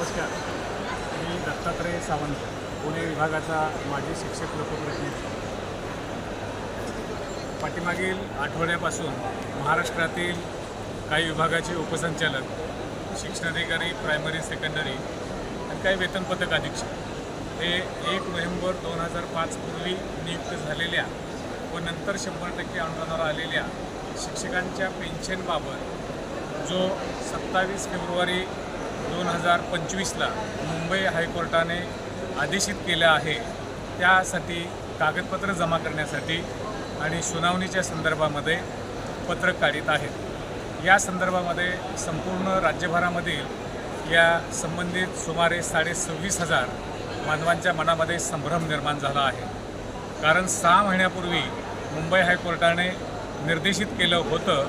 नमस्कार. मी दत्तात्रय सावंत पुणे विभागाचा माजी शिक्षक लोकप्रतिनिधी. पाठीमागील आठवड्यापासून महाराष्ट्रातील काही विभागाचे उपसंचालक शिक्षणाधिकारी प्रायमरी सेकंडरी आणि काही वेतनपथक अधीक्षक हे एक नोव्हेंबर दोन हजार पाच पूर्वी नियुक्त झालेल्या व नंतर शंभर टक्के अनुदानावर आलेल्या शिक्षकांच्या पेन्शनबाबत जो सत्तावीस फेब्रुवारी दोन हजार पंचवीसला मुंबई हायकोर्टाने आदेशित केलं आहे. त्यासाठी कागदपत्र जमा करण्यासाठी आणि सुनावणीच्या संदर्भामध्ये पत्र काढित आहेत. या संदर्भामध्ये संपूर्ण राज्यभरामधील या संबंधित सुमारे साडे सव्वीस हजार मानवांच्या मनामध्ये संभ्रम निर्माण झाला आहे. कारण सहा महिन्यापूर्वी मुंबई हायकोर्टाने निर्देशित केलं होतं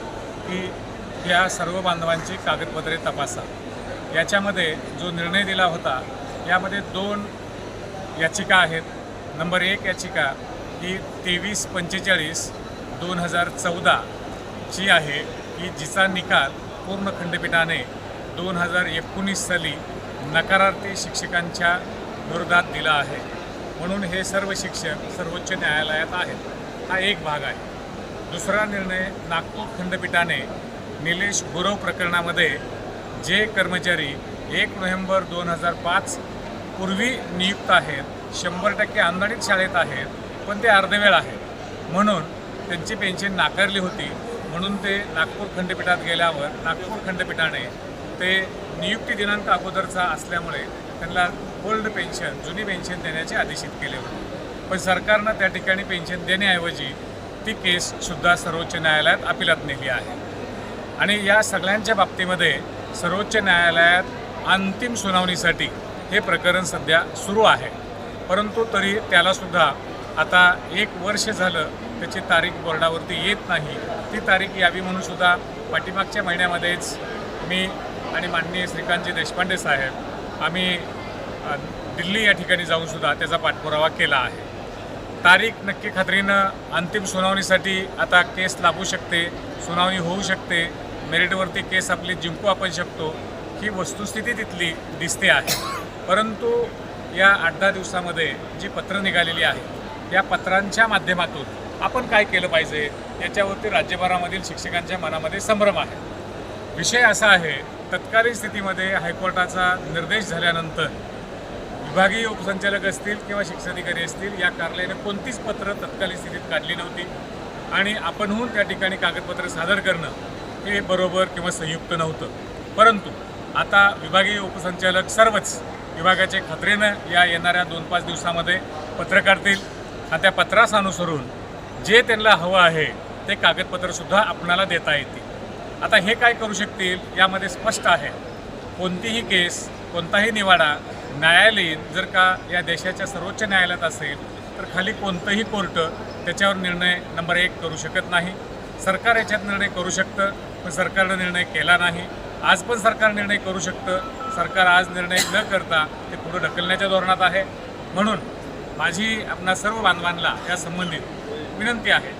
की या सर्व बांधवांची कागदपत्रे तपासा. याच्यामध्ये जो निर्णय दिला होता यामध्ये दोन याचिका आहेत. नंबर एक याचिका ही तेवीस पंचेचाळीस दोन हजार चौदाची आहे की जिचा निकाल पूर्ण खंडपीठाने दोन हजार एकोणीस साली नकारार्थी शिक्षकांच्या विरोधात दिला आहे. म्हणून हे सर्व शिक्षक सर्वोच्च न्यायालयात आहेत. हा एक भाग आहे. दुसरा निर्णय नागपूर खंडपीठाने निलेश गुरव प्रकरणामध्ये जे कर्मचारी एक नोव्हेंबर दोन हजार पाच पूर्वी नियुक्त आहेत शंभर टक्के अंदाणित शाळेत आहेत पण ते अर्धवेळ आहेत. म्हणून त्यांची पेन्शन नाकारली होती. म्हणून ते नागपूर खंडपीठात गेल्यावर नागपूर खंडपीठाने ते नियुक्ती दिनांक अगोदरचा असल्यामुळे त्यांना ओल्ड पेन्शन जुनी पेन्शन देण्याचे आदेशित केले होते. पण सरकारनं त्या ठिकाणी पेन्शन देण्याऐवजी ती केससुद्धा सर्वोच्च न्यायालयात अपिलात नेली आहे. आणि या सगळ्यांच्या बाबतीमध्ये सर्वोच्च न्यायालयात अंतिम सुनावणीसाठी हे प्रकरण सध्या सुरू आहे. परंतु तरी त्यालासुद्धा आता एक वर्ष झालं त्याची तारीख बोर्डावरती येत नाही. ती तारीख यावी म्हणून सुद्धा पाठीमागच्या महिन्यामध्येच मी आणि माननीय श्रीकांतजी देशपांडे साहेब आम्ही दिल्ली या ठिकाणी जाऊनसुद्धा त्याचा पाठपुरावा केला आहे. तारीख नक्की खात्रीनं अंतिम सुनावणीसाठी आता केस लागू शकते सुनावणी होऊ शकते मेरिटवरती केस आपली जिंकू आपण शकतो ही वस्तुस्थिती तिथली दिसते आहे. परंतु या आठ दहा दिवसामध्ये जी पत्रं निघालेली आहेत या पत्रांच्या माध्यमातून आपण काय केलं पाहिजे याच्यावरती राज्यभरामधील शिक्षकांच्या मनामध्ये संभ्रम आहे. विषय असा आहे तत्कालीन स्थितीमध्ये हायकोर्टाचा निर्देश झाल्यानंतर विभागीय उपसंचालक असतील किंवा शिक्षणाधिकारी असतील या कार्यालयाने कोणतीच पत्रं तत्कालीन स्थितीत काढली नव्हती. आणि आपणहून त्या ठिकाणी कागदपत्र सादर करणं हे बरोबर किंवा संयुक्त नव्हतं. परंतु आता विभागीय उपसंचालक सर्वच विभागाचे खात्रीनं या येणाऱ्या दोन पाच दिवसामध्ये पत्र काढतील आणि त्या पत्रास अनुसरून जे त्यांना हवं आहे ते कागदपत्रसुद्धा आपणाला देता येतील. आता हे काय करू शकतील यामध्ये स्पष्ट आहे. कोणतीही केस कोणताही निवाडा न्यायालयीन जर का या देशाच्या सर्वोच्च न्यायालयात असेल तर खाली कोणतंही कोर्ट त्याच्यावर निर्णय नंबर एक करू शकत नाही. सरकार याच्यात निर्णय करू शकतं. पण सरकारनं निर्णय केला नाही. आज पण सरकार निर्णय करू शकतं. सरकार आज निर्णय न करता ते पुढं ढकलण्याच्या धोरणात आहे. म्हणून माझी आपणा सर्व बांधवांना या संबंधित विनंती आहे.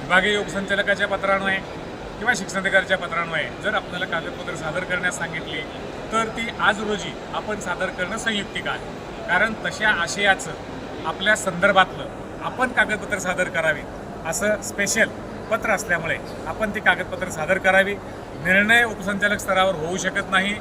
विभागीय उपसंचालकाच्या पत्रान्वये किंवा शिक्षणाधिकाऱ्याच्या पत्रान्वये जर आपल्याला कागदपत्र सादर करण्यास सांगितली तर ती आज रोजी आपण सादर करणं संयुक्तिक आहे. कारण तशा आशयाचं आपल्या संदर्भातलं आपण कागदपत्र सादर करावीत असं स्पेशल पत्र असल्यामुळे आपण ती कागदपत्र सादर करावी. निर्णय उपसंचालक स्तरावर होऊ शकत नाही.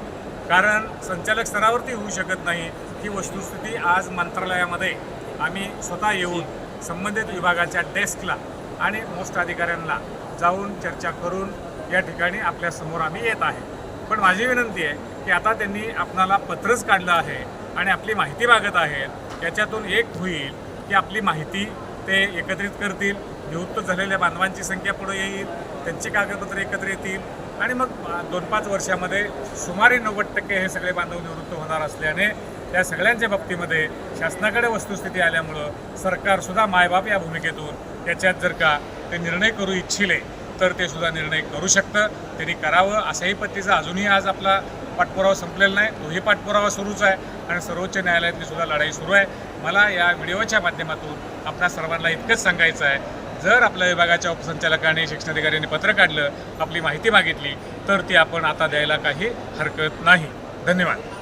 कारण संचालक स्तरावरती होऊ शकत नाही. ही वस्तुस्थिती आज मंत्रालयामध्ये आम्ही स्वतः येऊन संबंधित विभागाच्या डेस्कला आणि मोस्ट अधिकाऱ्यांना जाऊन चर्चा करून या ठिकाणी आपल्यासमोर आम्ही येत आहे. पण माझी विनंती आहे की आता त्यांनी आपणाला पत्रच काढलं आहे आणि आपली माहिती मागत आहेत. याच्यातून एक होईल की आपली माहिती ते एकत्रित करतील. निवृत्त झालेल्या बांधवांची संख्या पुढे येईल त्यांची कागदपत्र एकत्र येतील. आणि मग दोन पाच वर्षामध्ये सुमारे नव्वद टक्के हे सगळे बांधव निवृत्त होणार असल्याने त्या सगळ्यांच्या बाबतीमध्ये शासनाकडे वस्तुस्थिती आल्यामुळं सरकारसुद्धा मायबाप या भूमिकेतून त्याच्यात जर का ते निर्णय करू इच्छिले तर ते सुद्धा निर्णय करू शकतं. त्यांनी करावं अशाही पद्धतीचा अजूनही आज आपला पाठपुरावा संपलेला नाही तोही पाठपुरावा सुरूच आहे आणि सर्वोच्च न्यायालयातली सुद्धा लढाई सुरू आहे. मला या व्हिडिओच्या माध्यमातून आपल्या सर्वांना इतकंच सांगायचं आहे जर आपल्या विभागाच्या उपसंचालकांनी शिक्षणाधिकाऱ्यांनी पत्र काढलं आपली माहिती मागितली तर ती आपण आता द्यायला काही हरकत नाही. धन्यवाद.